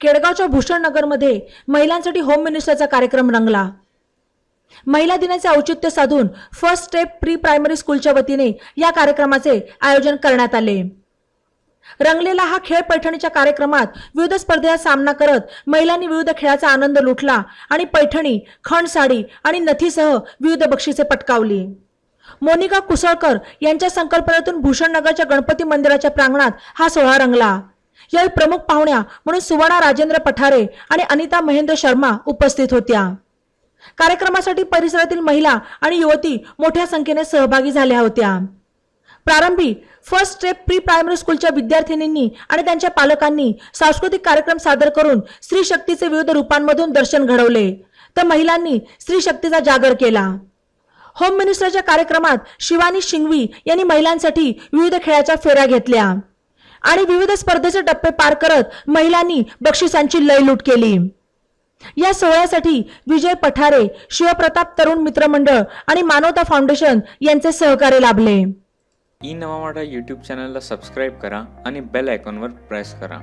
केडगावच्या भूषण नगरमध्ये महिलांसाठी होम मिनिस्टरचा कार्यक्रम रंगला. महिला दिनाचे औचित्य साधून फर्स्ट स्टेप प्री प्रायमरी स्कूलच्या वतीने या कार्यक्रमाचे आयोजन करण्यात आले. रंगलेला हा खेळ पैठणीच्या कार्यक्रमात विविध स्पर्धेचा सामना करत महिलांनी विविध खेळाचा आनंद लुटला आणि पैठणी खण साडी आणि नथीसह विविध बक्षिसे पटकावली. मोनिका कुसळकर यांच्या संकल्पनेतून भूषण नगरच्या गणपती मंदिराच्या प्रांगणात हा सोहळा रंगला. यावेळी प्रमुख पाहुण्या म्हणून सुवर्णा राजेंद्र पठारे आणि अनिता महेंद्र शर्मा उपस्थित होत्या. कार्यक्रमासाठी परिसरातील महिला आणि युवती मोठ्या संख्येने सहभागी झाल्या होत्या. प्रारंभी फर्स्ट स्टेप प्री प्रायमरी स्कूलच्या विद्यार्थिनींनी आणि त्यांच्या पालकांनी सांस्कृतिक कार्यक्रम सादर करून स्त्री शक्तीचे विविध रूपांमधून दर्शन घडवले. तर महिलांनी स्त्री शक्तीचा जागर केला. होम मिनिस्टरच्या कार्यक्रमात शिवानी शिंगवी यांनी महिलांसाठी विविध खेळाच्या फेऱ्या घेतल्या. आणि विविध स्पर्धेचे टप्पे पार करत महिलांनी बक्षिसांची लयलूट केली. या सोहळ्यासाठी विजय पठारे शिवप्रताप तरुण मित्रमंडळ आणि मानवता फाउंडेशन यांचे सहकार्य लाभले. ई नवा मराठा यूट्यूब चॅनलला सबस्क्राईब करा आणि बेल आयकॉनवर प्रेस करा.